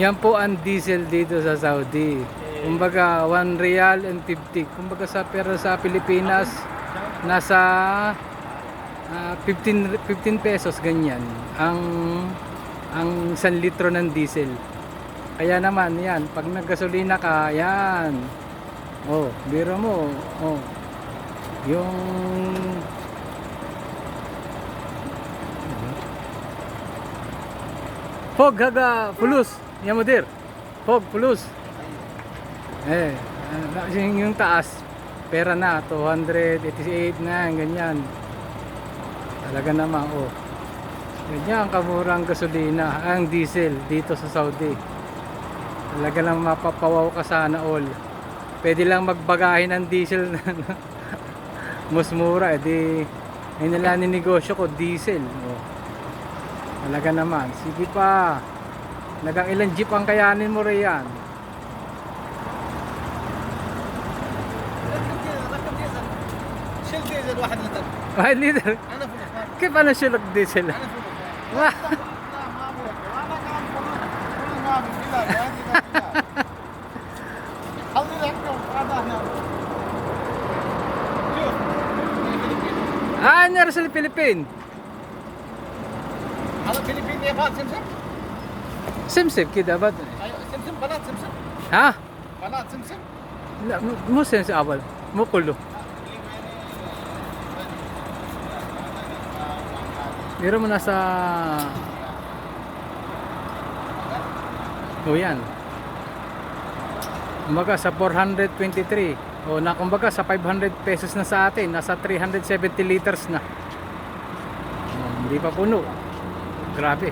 Yan po ang diesel dito sa Saudi. Kumbaga 1 real and 50. Kumbaga sa pero sa Pilipinas nasa ah, 15 15 pesos ganyan ang ang 1 litro ng diesel. Kaya naman yan, pag naggasolina ka, yan. Oh, biro mo. Oh. Yung Fog haga fulus. Yan mo dir. Fog fulus. Eh, ah, yung, yung taas pera na 288 na ganyan. Talaga naman oh. Ganyan kamurang gasolina, ang diesel dito sa Saudi. Talaga lang mapapawaw ka sana all. Pwede lang magbagahin ng diesel na mas mura. Eh, di, ay nila ninegosyo ko diesel. Oh. Talaga naman. Sige pa. Nagang ilang jeep ang kayanin mo riyan. ركب ديزل شيل ديزل واحد لتر Ay, leader. انا فلوس ما- Kaya paano sulok diesel? انا فلوس Wah. لا ما أبغى. انا كان فلوس فلوس ما في بلاد هذه بلاد. خلي لك هذا هنا شوف Ah, nangyari sa Philippine. هذا فلبين يابان سمسم Simsim, kida ba? أيوة، سمسم بنات سمسم Ha? بنات سمسم La, mo sense awal. Mo kulo. Pero mo nasa O yan. Kumbaga sa 423 o na kumbaga sa 500 pesos na sa atin, nasa 370 liters na. Oh, hindi pa puno. Grabe.